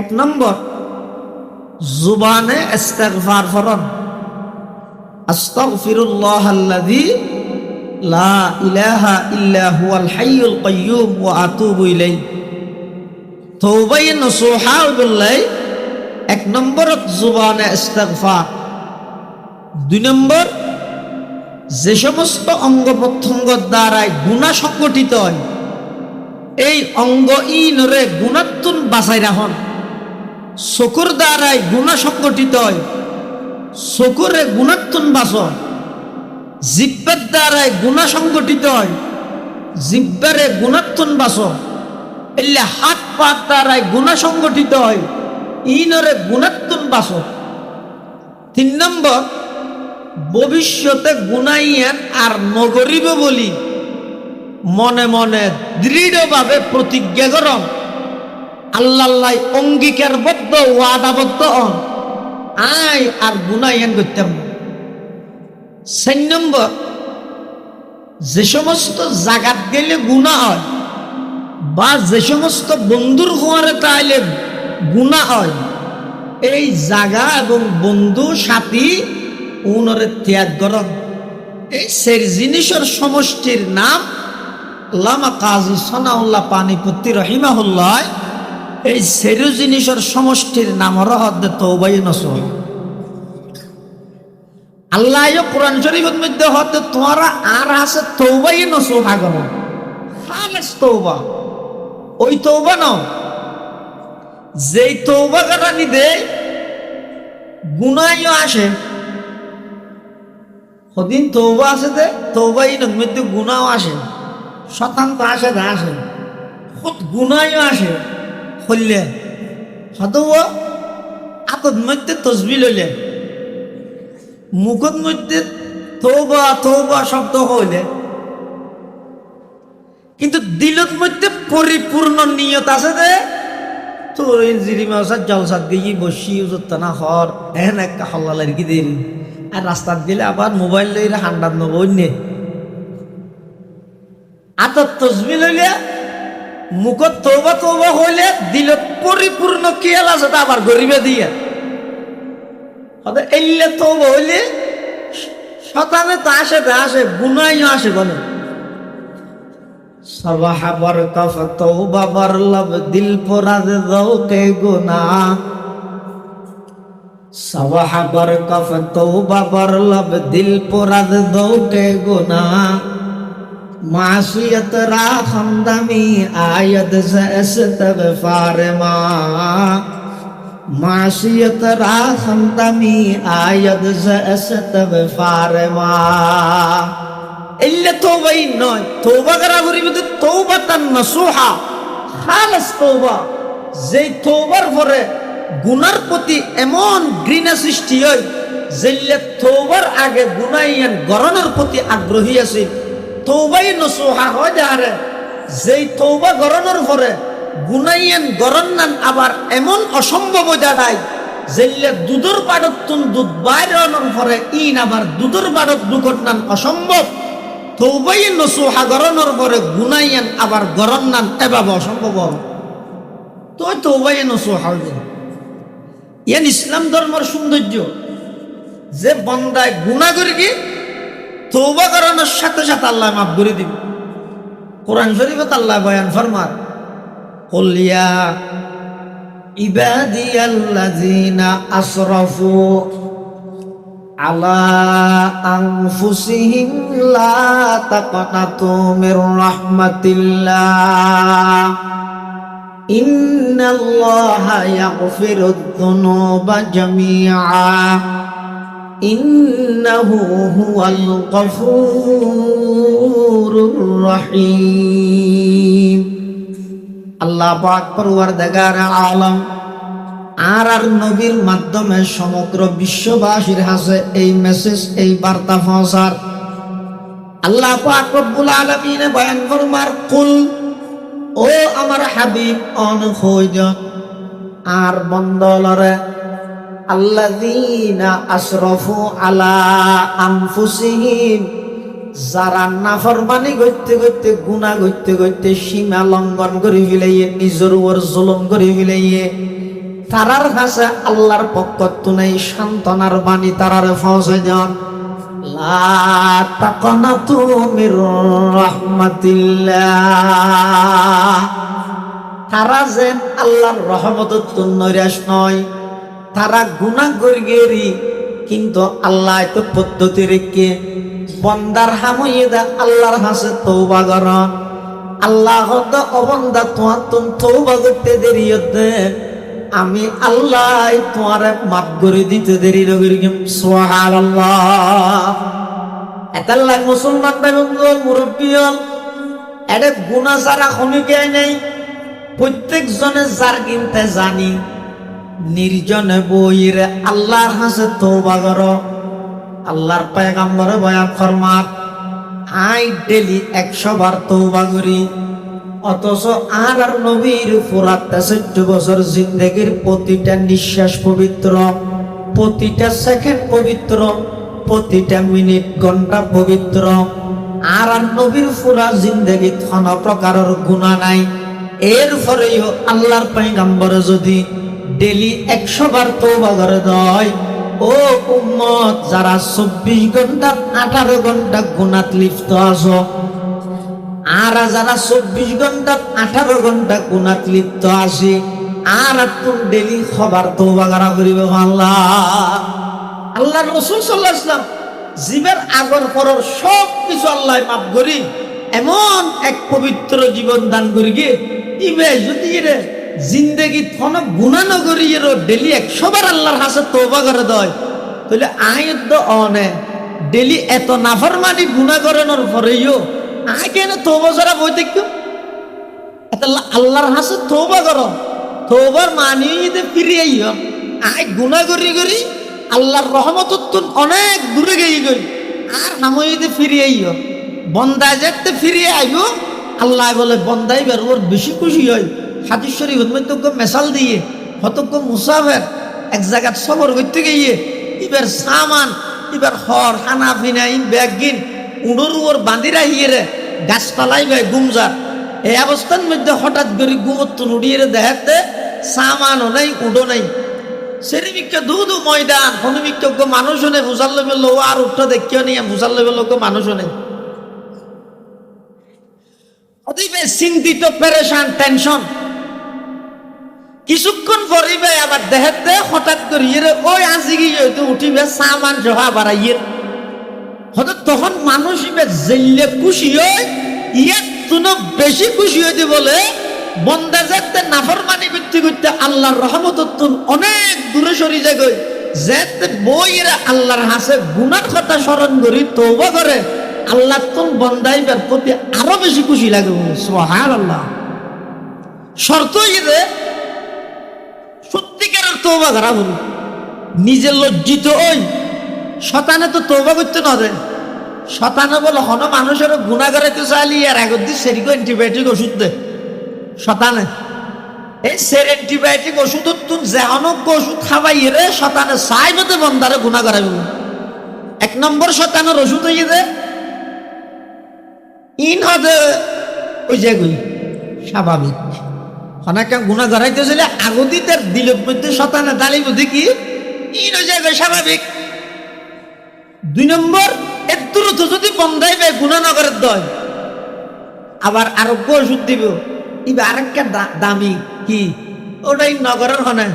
এক নম্বর, জুবানে ইস্তেগফার ফরন আস্তাগফিরুল্লাহ আল্লাযী লা ইলাহা ইল্লা হুয়াল হাইয়ুল কাইয়্যুম ওয়া আতুবু ইলাইহি। তৌবাই নসুহা বিল্লাহ, এক নম্বর জুবানে ইস্তেগফার। দুই নম্বর, যে সমস্ত অঙ্গ প্রত্যঙ্গ দ্বারাই গুণা সংগঠিত হয়, এই অঙ্গ ইনরে গুণাত্মন বাঁচাই রাখুন। চকুর দ্বারাই গুণা সংগঠিত হয়। চকুরে গুণাত্মন বাঁচ জিব্বের দ্বারাই গুণা সংগঠিত হয়। জিব্বারে গুণাত্মন বাঁচ এলে হাত পাত দ্বারাই গুণা সংগঠিত হয়। ইনরে গুণাত্মন বাঁচ তিন নম্বর, ভবিষ্যতে গুনাইয়েন আর নগরিব বলি। মনে মনে দৃঢ়ভাবে প্রতিজ্ঞা করম। আল্লাহ অঙ্গীকারবদ্ধ, ওয়াদাবদ্ধ। আয় আর গুনাইয়েন করতাম। চার নম্বর, যে সমস্ত জাগাত গেলে গুণা হয় বা যে সমস্ত বন্ধুর হওয়ারে তাইলে গুণা হয়, এই জাগা এবং বন্ধু, সাথী, উনরে ত্যাগ করন এই সের জিনিসের সমষ্টির নাম, লামা কাজী সনাউল্লাহ পানিপতি রহিমাহুল্লাহ। এই সেরু জিনিসের সমষ্টির নাম রহদ তৌবাই নসহ আল্লাহ কোরআন শরীফের মধ্যে হতে তোমারা আর আছে তৌবাই নসোহা করো খালেস তৌবা। ওই তৌবা নাও। যেই তৌবা কাটানি দে গুনাইও আসে। সদিন তৌবা আছে দে তৌবা ইন মধ্যে গুণাও আসে। শতাংশ আসে না আসে। খুদ গুনাইও আসে। হইলে সদৌ আতত মধ্যে তসবি লইলে মুখত মধ্যে তৌবা তৌবা শব্দ হইলে কিন্তু দিলত মধ্যে পরিপূর্ণ নিয়ত আছে যে তোর জিরি মাসার জলসাত গিয়ে বসি উজত্তা না হর এহেন একটা হল্লালের কি দিন আর রাস্তাত গেলে আবার মোবাইল লইলে হান্ডাত নেব অন্যে আতত তসবি লইলে মুখত তৌবা তৌবা হইলে দিলত পরিপূর্ণ কিয়াল আছে তা আবার গরিবে দিয়ে। এলে তৌবা হইলে শতানে তো আসে তো আসে, গুনাইও আসে বলে সবাহা বরকফ তৌবা বরলব, দিল পোরাদ দৌকে গুনা। সবাহা বরকফ তৌবা বরলব, দিল পোরাদ দৌকে গুনা। معصیت را خندمی آید ز استغفار ما معصیت را خندمی آید ز استغفار ما الا توبہ ہی نو توبہ کرا گری بد توبہ تن نصوحا خالص توبہ যেই তোবার পরে গুনার প্রতি এমন ঘৃণা সৃষ্টি হয় যে তোবার আগে গুনাইয়ান গরনের প্রতি আগ্রহী আছে তৌবাই নসুহা হয় যাহারে যেই তৌবা গরনের পরে গুনাইয়ান গরন নান আবার এমন অসম্ভব দাঁড়ায় যেইলে দুধর বাড়ত তুন দুধ বাইরনের পরে ইন আবার দুধর বাড়ত দুকট নান অসম্ভব তৌবাই নসুহা গরনের পরে গুনাইয়ান আবার গরন নান এভাবে অসম্ভব তো তৌবাই নসুহা হইবে ইয়ান ইসলাম ধর্মের সৌন্দর্য যে বন্দায় গুণা করি তৌবা করানোর সাথে সাথে আল্লাহ মাফ করে দিব। কোরআন শরীফত আল্লাহ বয়ান ফরমার কলিয়া ইবাদিয়াল্লাযিনা আসরাফু আলা আনফুসিহিম লা তাকনাতু মির রাহমাতিল্লাহ। ইন্নাল্লাহা ইয়াগফিরুদ যুনুবা জামিআ। إنه هو الغفور الرحيم আল্লাহ পাক পরওয়ারদিগার আলম আর আর নবীর মাধ্যমে সমগ্র বিশ্ববাসীর হাসে এই মেসেজ এই বার্তা পৌঁছার আল্লাহ পাক রব্বুল আলামিনে বয়ান ফরমার কুল ও আমার হাবিব অন হইজ আর বন্দলরে আল্লাযীনা আসরাফু আলা আনফুসিহিম, যারা নাফরমানি করতে করতে, গুনাহ করতে করতে সীমা লঙ্ঘন করে ফেলাইয়ে, নিজের উপর জুলুম করে ফেলাইয়ে, তারার কাছে আল্লাহর পক্ষ তুনাই সান্ত্বনার বাণী তারার পৌঁছে যান তারা যেন আল্লাহর রহমত নৈরাশ নয়। তারা গুণা গরিগেরি কিন্তু আল্লাহ তো পদ্ধতি রেখে বন্দার হামইয়ে দা আল্লাহর হাসে তৌবা কর। আল্লাহ তো অবন্দা তোমার তুমি তৌবা করতে দেরি হতে আমি আল্লাহ তোমার মাফ করে দিতে দেরি নগরী সোহার আল্লাহ এতাল্লাহ মুসলমান ভাই বন্ধু মুরব্বী হল এটা গুণা ছাড়া খনিকে নেই প্রত্যেক জনে যার কিনতে জানি। নির্জনে বইয়ের আল্লাহর হাসে তৌবা কর। আল্লাহর পায়গাম্বর বয়ান ফরমাত, আই ডেলি একশো বার তৌবা করি। অথচ আর নবীর পুরা তেষট্টি বছর জিন্দগির প্রতিটা নিঃশ্বাস পবিত্র, প্রতিটা সেকেন্ড পবিত্র, প্রতিটা মিনিট ঘণ্টা পবিত্র। আর আর নবীর পুরা জিন্দগি কোন প্রকারের গুণা নাই। এরপরেও আল্লাহর পাইগাম্বরে যদি ডেলি একশো বার তৌবা করে দেয়। ও উম্মত, যারা চব্বিশ ঘণ্টা, আঠারো ঘণ্টা গুণাত লিপ্ত আছো, আর যারা চব্বিশ ঘণ্টা, আঠারো ঘণ্টা গুণাত লিপ্ত আছে, আর তুমি ডেলি খবর তৌবা করা করিব আল্লাহ। আল্লাহ রসুল সাল্লাহ জীবের আগর পরর সব কিছু আল্লাহ মাফ করি, এমন এক পবিত্র জীবন দান করি গে ইবে, যদি রে জিন্দগি থন গুণা নগরী এর ডেলি একশো বার আল্লাহর হাসে তৌবা করে দেয়। তাহলে আয়ুদ্ধ অনে, ডেলি এত নাফরমানি গুণা করানোর পরেও আয় কেন তৌবা ছাড়া বই দেখো? আল্লাহর হাসে তৌবা করো। তৌবার মানি যে ফিরে আইও। আয় গুণা করি করি, আল্লাহর রহমত অনেক দূরে গিয়ে গই আর নামইতে ফিরে আইও বন্দা যেতে ফিরে আইব আল্লাহ বলে বন্দাই বের ওর বেশি খুশি হয়। হাদিস শরীফ মধ্যে মেশাল দিয়ে, হতজ্ঞ মুসাফের এক জায়গায় সবর করতে গিয়ে, এবার সামান, এবার হর, হানা, ফিনা, ইন, ব্যাগ, গিন উড়োর ওর বাঁধিরা হিয়ে রে গাছপালাই ভাই গুমজার এই অবস্থার মধ্যে হঠাৎ করে গুমত্ত উড়িয়ে দেখাতে সামানও নাই উডো নাই। সেরিমিক্য দুধু ময়দান হনুমিক্য মানুষও নেই বুঝার লেবে লো আর উঠটা দেখিও নেই বুঝার লেবে লোক মানুষও নেই। অতিবে চিন্তিত, পেরেশান, টেনশন কিছুক্ষণ পরিবে আবার দেহেতে হঠাৎ করিয়ে ওই আজি গিয়ে উঠিবে, সামান জহা বাড়াইয়ে হঠাৎ তখন মানুষ ইবে জেললে খুশি হয় ইয়ার তুনো বেশি খুশি হইতে বলে, বন্দা যাতে নাফর মানি করতে করতে আল্লাহর রহমত অনেক দূরে সরি যায় গই যেতে বইয়েরা আল্লাহর হাসে গুনার কথা স্মরণ করি তৌবা করে। আল্লাহ তুম বন্দাইবার প্রতি আরও বেশি খুশি লাগে সোহার আল্লাহ শর্ত ইয়ে তৌবা করা বলি নিজে লজ্জিত ওই শতানে তো তৌবা করতে না দেয় শতানে বলে, হন মানুষের গুণা করাইতে চালি, আর আগত দিয়ে সেরিকো অ্যান্টিবায়োটিক ওষুধ দে। শতানে, এই সের অ্যান্টিবায়োটিক ওষুধ তুন যেহনক ওষুধ খাবাই রে, শতানে চাইবতে বন্দারে গুণা করাইব এক নম্বর শতানের ওষুধ হয়ে দে। ইন হদে ওই যে গুই স্বাভাবিক। অনেকে গুণা ধরাইতেছিলে আগতি তার দিলের মধ্যে শতানে ইন ওই জায়গায় স্বাভাবিক। দুই নম্বর, এর দ্রুত যদি বন্ধাই পায় গুণা নগরের দয়। আবার আরোগ্য ওষুধ দিব। ইবে আরেকটা দামি কি? ওটাই নগরের হনে।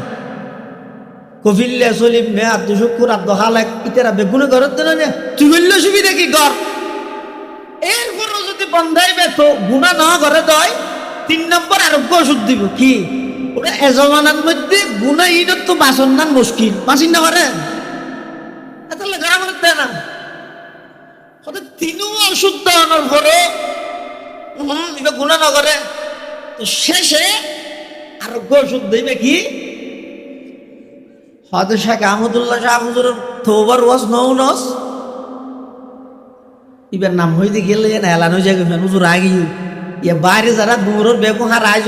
কফিল্লে চলিম মে আব্দু শুকুর আব্দু হালাক ইতারা বেগুনে ঘরের তো না। তুই বললে সুবিধা কি কর? এরপরও যদি বন্ধাই বে তো গুণা না ঘরে দয় তিন নম্বর আরোগ্য ওষুধ দিব। কি? ওটা এজমানার মধ্যে গুণা ইনত তো বাসন নান মুশকিল। বাসিন না পারে তাহলে গ্রামের দেয় না। হয়তো তিনও ওষুধ দেওয়ানোর পরে এটা গুণা না করে। তো শেষে আরোগ্য ওষুধ দিবে কি? হয়তো শেখ আহমদুল্লাহ শাহ হুজুরের থোবার ওয়াজ, নৌ নস। ইবার নাম হইতে গেলে না, এলান যাবে। হুজুর আগে ইয়ে বাইরে যারা দূরের বেগু হার আজ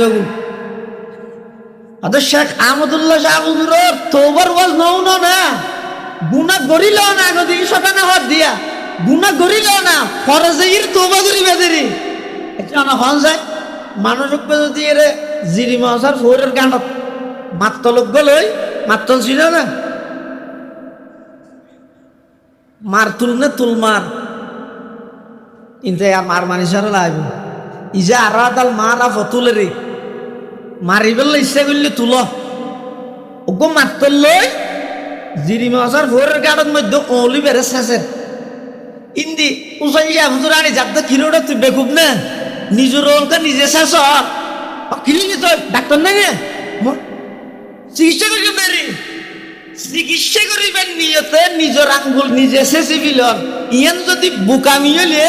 হয়তো শেখ আহমদুল্লাহ শাহ হুজুরের থোবার ওয়াজ নৌ না গুণা গরিল না গদি শতানা হত দিয়া। গুণা গরিল না, ফরজে তোবা করি বেদেরি। এটা না হন যায় মানুষ যদি এর জিরি মাসার ফোরের গানত মাত্তলক গলই মাত্তল ছিল না। মার তুল না তুল মার। কিন্তু মার মানিসার লাইব। ইজা আর আদাল মারা ফতুলে রে মারিবেল ইচ্ছা করলে তুল। ওগো মাত্তল লই। জিরি মাসার ভোরের গাড়ের মধ্যে অলি বেড়ে শেষের ইন্দি উসাইয়া হুজুর আনি যাত কিলোটা তুই বেকুব না। নিজের রোলকে নিজে শেষ কিলি তো ডাক্তার নাই চিকিৎসা করি বেরি। চিকিৎসা করিবেন নিয়তে নিজের আঙ্গুল নিজে শেষে বিলন। ইয়ান যদি বুকামি হলে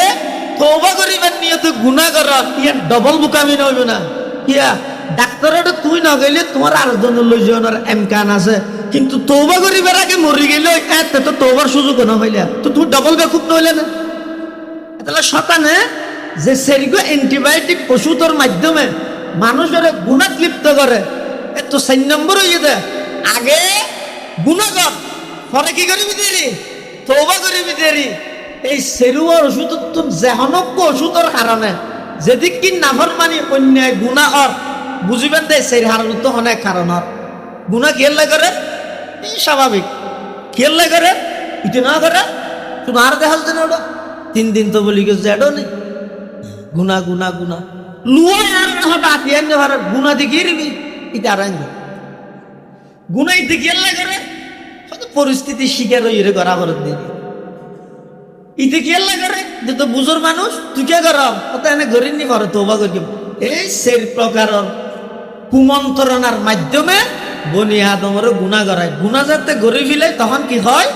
তৌবা করিবেন, নিয়তে গুণা কর ইয়ান ডবল বুকামি নইব না। কিয়া ডাক্তারটা তুই না গেলে তোমার আর জন লই যাওয়ার এমকান আছে। কিন্তু তৌবা করিবার আগে মরি গেলে এতে তো তৌবার সুযোগ না হইলে তো তুই ডবল বেকুব নইলে না। তাহলে শতানে যে সেরিগো অ্যান্টিবায়োটিক ওষুধের মাধ্যমে মানুষের গুণাত লিপ্ত করে এত চার নম্বর হয়ে দে আগে গুণা গুণাগর পরে কি করিবি দেরি? তৌবা করিবি দেরি। এই সেরুয়ার ওষুধ তো জেহনক্য ওষুধের কারণে যেদিক কি নাফর মানি অন্যায় গুণা অর বুঝিবেন দে, সেই হারণ তো অনেক কারণ অর গুণা কেলে করে স্বাভাবিক কেলে করে ইটি না করে তুমি আর দেখা যাচ্ছে না ওটা তিন দিন তো বলি গেছে এডো নেই গুণা গুণা গুণা। লুয়া আর হঠাৎ আতিয়ান যে ভারত গুনা দেখিয়ে দিবি এটা আর আইন গুনাই দেখিয়ে করে পরিস্থিতি শিকার হয়ে করা ভারত দিবি ইতে কি আল্লাহ করে? যে তো বুঝোর মানুষ, তুই কে কর কত এনে গরিব নি করে তোবা করি এই সেই প্রকার কুমন্ত্রণার মাধ্যমে বনি আদমের গুণা করায়। গুণা যাতে গড়ে ফেলে, তখন কি হয়?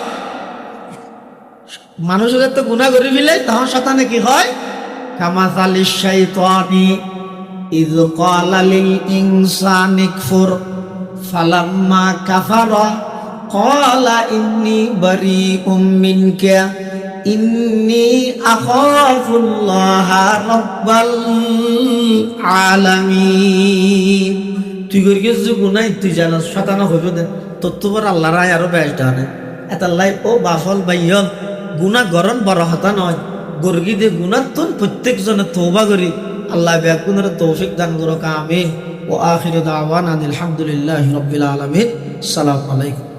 মানুষ যাতে গুণা করে ফেলে, তখন শতানে কি হয়? কামাতালি শাইতানি ইদ ক্বালা লিল ইনসানি কফুর ফালাম্মা কাফারা, ক্বালা ইন্নী বারীউম মিনকা। ইন্নী আখাফুল্লাহ রাব্বাল আলামিন। তুই করি গেছিস গুনাই তুই জানাস শতানা হইব দে। তোর তো বড় আল্লাহ রায় আরও বেশ ডানে এটা লাই ও বাফল বাইয়ল গুনা গরম বড় হতা নয়। গর্গি দে গুনার তুন প্রত্যেক জনে তৌবা করি। আল্লাহ ব্যাকুনের তৌফিক দান করো আমিন। ও আখির দাওয়ান আলহামদুলিল্লাহ রব্বিল আলামিন। সালাম আলাইকুম।